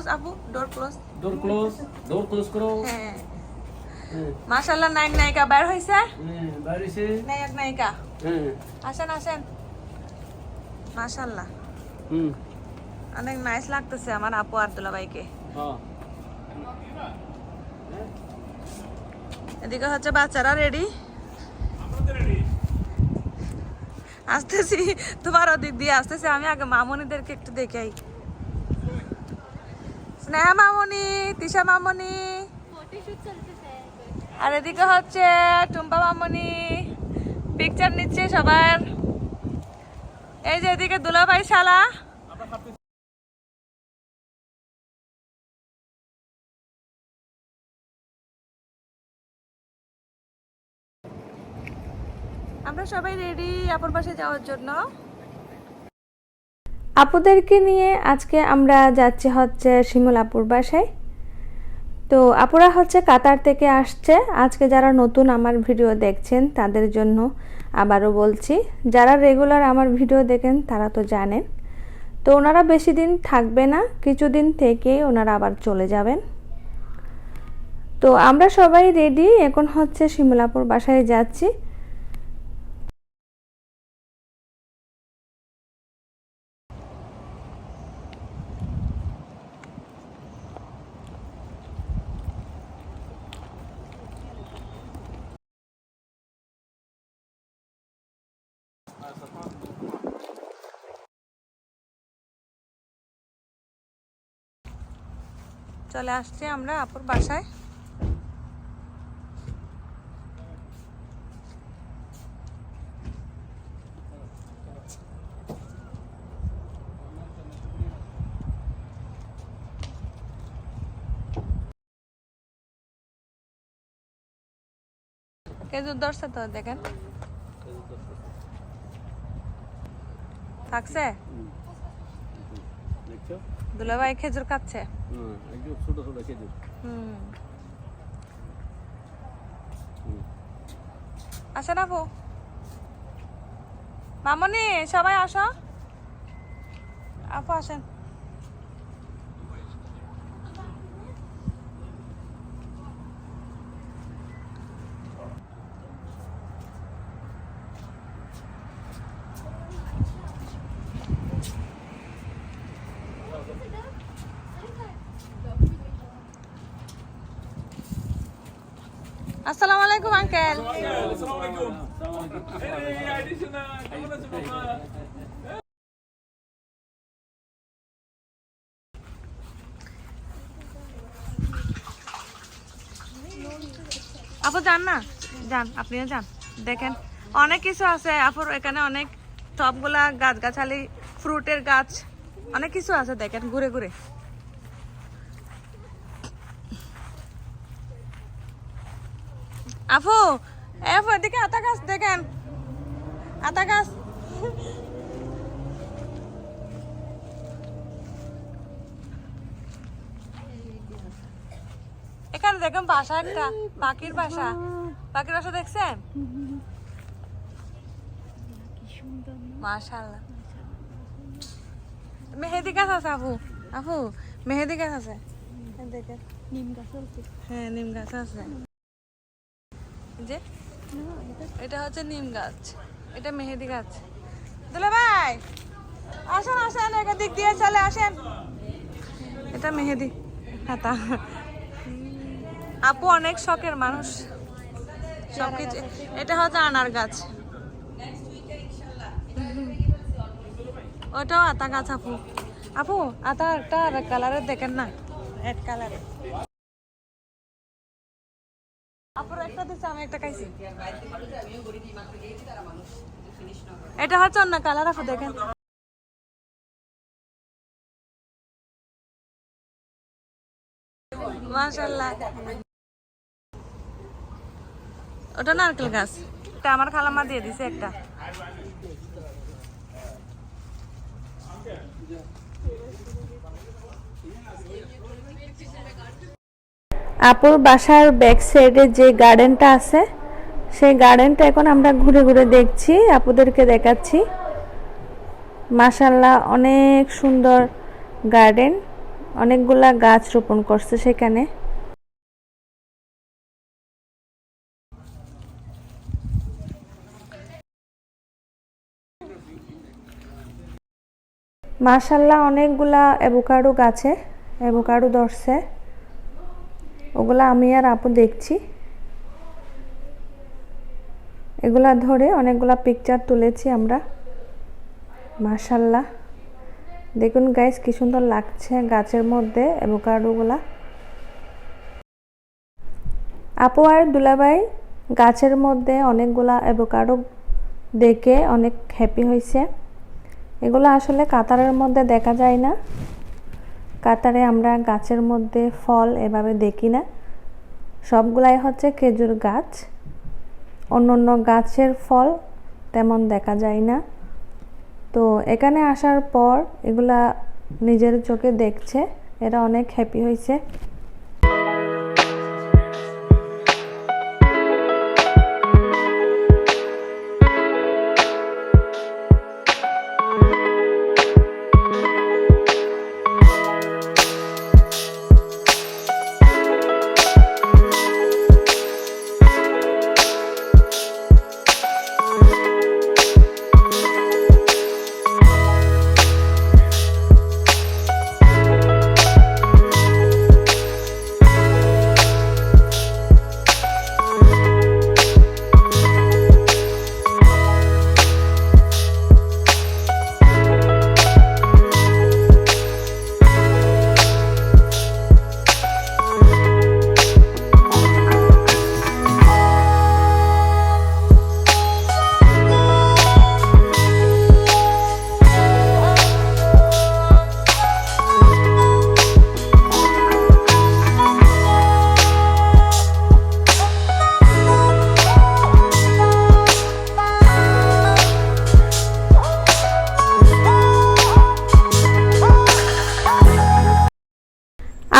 Close আপু door close door close door close করো। হ্যাঁ। মাশাল্লাহ নায়ক নায়িকা বের হয়েছে হ্যাঁ বাইরেছে নায়ক নায়িকা? হ্যাঁ আসেন আসেন। মাশাল্লাহ হুম। অনেক নাইস লাগতেছে আমার আপু আব্দুল্লাহ ভাইকে হ্যাঁ। এদিকে হচ্ছে বাচ্চারা রেডি আসতেছি। তোমার ওদিক দিয়ে আসতেছি আমি আগে মামনিদেরকে একটু দেখাই। স্নেহা মামনি, তিশা মামনি। আর এদিকে হচ্ছে টুম্পা মামনি। পিকচার নিচ্ছে সবার। এই যে এদিকে দুলাভাই শালা আমরা সবাই রেডি আপুর পাশে যাওয়ার জন্য। আপুদেরকে নিয়ে আজকে আমরা যাচ্ছি হচ্ছে শিমুল আপুর বাসায়। তো আপুরা হচ্ছে কাতার থেকে আসছে। আজকে যারা নতুন আমার ভিডিও দেখছেন, তাদের জন্য আবারও বলছি, যারা রেগুলার আমার ভিডিও দেখেন, তারা তো জানেন। তো ওনারা বেশি দিন থাকবে না, কিছুদিন থেকেই ওনারা আবার চলে যাবেন। তো আমরা সবাই রেডি, এখন হচ্ছে শিমলাপুর বাসায় যাচ্ছি। চলে আসছি আমরা আপুর বাসায়। ধরছে তো দেখেন। থাকছে? দেখছ দুলাভাই খেজুর খাচ্ছে। হুম একদম ছোট ছোট খেজুর। হুম। আসেন আপু। মামনি সবাই আসো। আপু আসেন। আসসালামু আলাইকুম, আঙ্কেল। আপু, যান না? যান, আপনিও যান। দেখেন, অনেক কিছু আছে, আপুর এখানে অনেক সবগুলা গাছ গাছালি ফ্রুটের গাছ, অনেক কিছু আছে, দেখেন, ঘুরে ঘুরে। এ আপু এদিকে আতা গাছ দেখেন। আতা গাছ। এখানে দেখেন বাসা একটা পাখির বাসা। পাখির বাসা দেখছেন? মাশাল্লাহ মেহেদি গাছ আছে আপু আপু মেহেদি গাছ আছে। দেখেন। হ্যাঁ নিম গাছ আছে। যে এটা হচ্ছে নিম গাছ। এটা মেহেদি গাছ। দুলে ভাই, আসেন আসেন এখান দিক দিয়ে চলে আসেন। এটা মেহেদি হাতা। আপু অনেক শখের মানুষ। সবকিছু এটা হচ্ছে আনার গাছ। ওটাও আতা গাছ, আপু। আপু, আতা একটা কালারের দেখেন না। রেড কালারের আপুর আমি একটা খাইছি। এটা হচ্ছে অন্য কালার আপু দেখেন। মাশাল্লাহ ওটা নারকেল গাছ। এটা আমার খালামা দিয়ে দিছে একটা। আপুর বাসার ব্যাক সাইডে যে গার্ডেনটা আছে, সেই গার্ডেনটা এখন আমরা ঘুরে ঘুরে দেখছি, আপুদেরকে দেখাচ্ছি। মাশাল্লাহ অনেক সুন্দর গার্ডেন অনেকগুলা গাছ রোপণ করছে সেখানে। মাশাল্লাহ অনেকগুলা অ্যাভোকাডো গাছে অ্যাভোকাডো ধরছে। ওগুলা আমি আর আপু দেখছি। এগুলা ধরে অনেকগুলা পিকচার তুলেছি আমরা। মাশাল্লাহ। দেখুন গাইস কি সুন্দর লাগছে গাছের মধ্যে অ্যাভোকাডোগুলা আপু আর দুলাভাই গাছের মধ্যে অনেকগুলা অ্যাভোকাডো দেখে অনেক হ্যাপি হয়েছে এগুলো আসলে কাতারের মধ্যে দেখা যায় না। কাতারে আমরা গাছের মধ্যে ফল এভাবে দেখি না। সবগুলাই হচ্ছে খেজুর গাছ। অন্য অন্য গাছের ফল তেমন দেখা যায় না। তো এখানে আসার পর এগুলা নিজের চোখে দেখছে, এরা অনেক হ্যাপি হয়েছে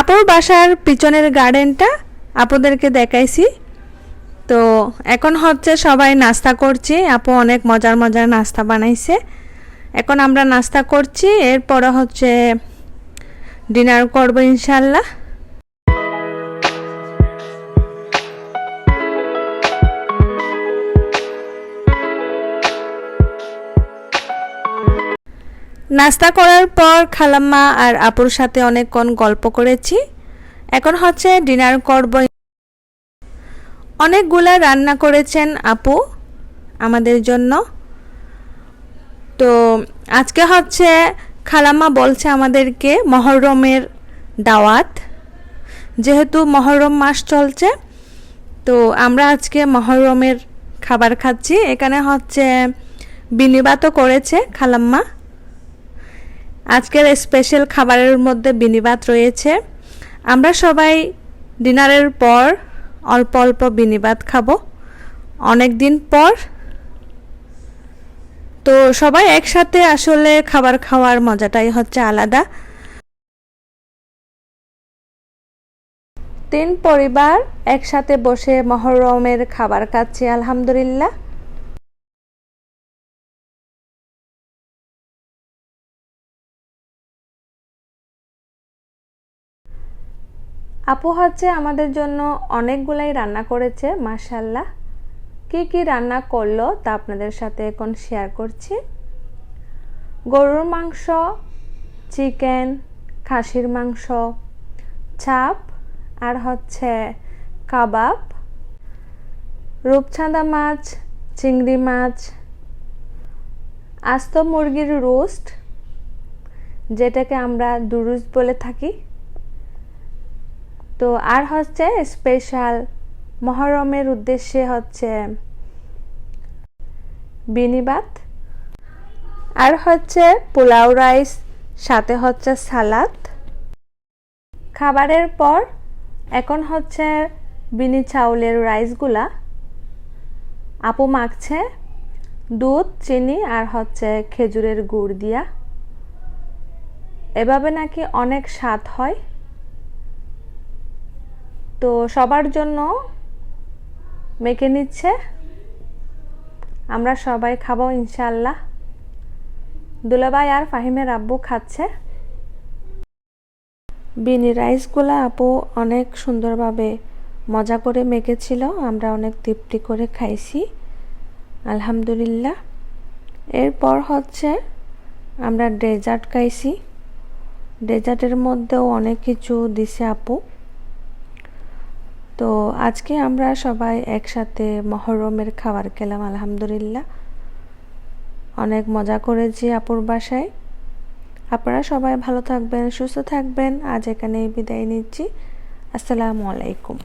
আপুর বাসার পিছনের গার্ডেনটা আপুদেরকে দেখাইছি। তো এখন হচ্ছে সবাই নাস্তা করছি। আপু অনেক মজার মজার নাস্তা বানাইছে। এখন আমরা নাস্তা করছি। এরপরে হচ্ছে ডিনার করব ইনশাল্লাহ। নাস্তা করার পর খালাম্মা আর আপুর সাথে অনেকক্ষণ গল্প করেছি। এখন হচ্ছে ডিনার করব। অনেকগুলা রান্না করেছেন আপু আমাদের জন্য। তো আজকে হচ্ছে খালাম্মা বলছে আমাদেরকে মহরমের দাওয়াত। যেহেতু মহরম মাস চলছে, তো আমরা আজকে মহরমের খাবার খাচ্ছি। এখানে হচ্ছে বিনিবাতও করেছে খালাম্মা। আজকের স্পেশাল খাবারের মধ্যে বিনিবাত রয়েছে। আমরা সবাই ডিনারের পর অল্প অল্প বিনিবাত খাব। অনেক দিন পর। তো সবাই একসাথে আসলে খাবার খাওয়ার মজাটাই হচ্ছে আলাদা। তিন পরিবার একসাথে বসে মহরমের খাবার খাচ্ছি, আলহামদুলিল্লাহ। আপু হচ্ছে আমাদের জন্য অনেকগুলাই রান্না করেছে মাশাল্লাহ কি কি রান্না করল তা আপনাদের সাথে এখন শেয়ার করছি। গরুর মাংস চিকেন খাসির মাংস ছাপ আর হচ্ছে কাবাব রূপছাঁদা মাছ, চিংড়ি মাছ, আস্ত মুরগির রোস্ট, যেটাকে আমরা দুরুজ বলে থাকি। তো আর হচ্ছে স্পেশাল মহরমের উদ্দেশ্যে হচ্ছে বিনিবাত। আর হচ্ছে পোলাও রাইস, সাথে হচ্ছে সালাদ। খাবারের পর এখন হচ্ছে বিনি চাউলের রাইসগুলা। আপু মাখছে দুধ, চিনি আর হচ্ছে খেজুরের গুড় দিয়া। এভাবে নাকি অনেক স্বাদ হয়। তো সবার জন্য মেখে নিচ্ছে। আমরা সবাই খাব ইনশাল্লাহ দুলাভাই আর ফাহিমের আব্বু খাচ্ছে। বিনি রাইসগুলো আপু অনেক সুন্দরভাবে মজা করে মেখেছিল। আমরা অনেক তৃপ্তি করে খাইছি। আলহামদুলিল্লাহ। এরপর হচ্ছে আমরা ডেজার্ট খাইছি। ডেজার্টের মধ্যেও অনেক কিছু দিছে আপু। তো আজকে আমরা সবাই একসাথে মহরমের খাবার খেলাম, আলহামদুলিল্লাহ। অনেক মজা করেছি আপুর বাসায়। আপনারা সবাই ভালো থাকবেন, সুস্থ থাকবেন। আজ এখানেই বিদায় নিচ্ছি। আসসালামু আলাইকুম।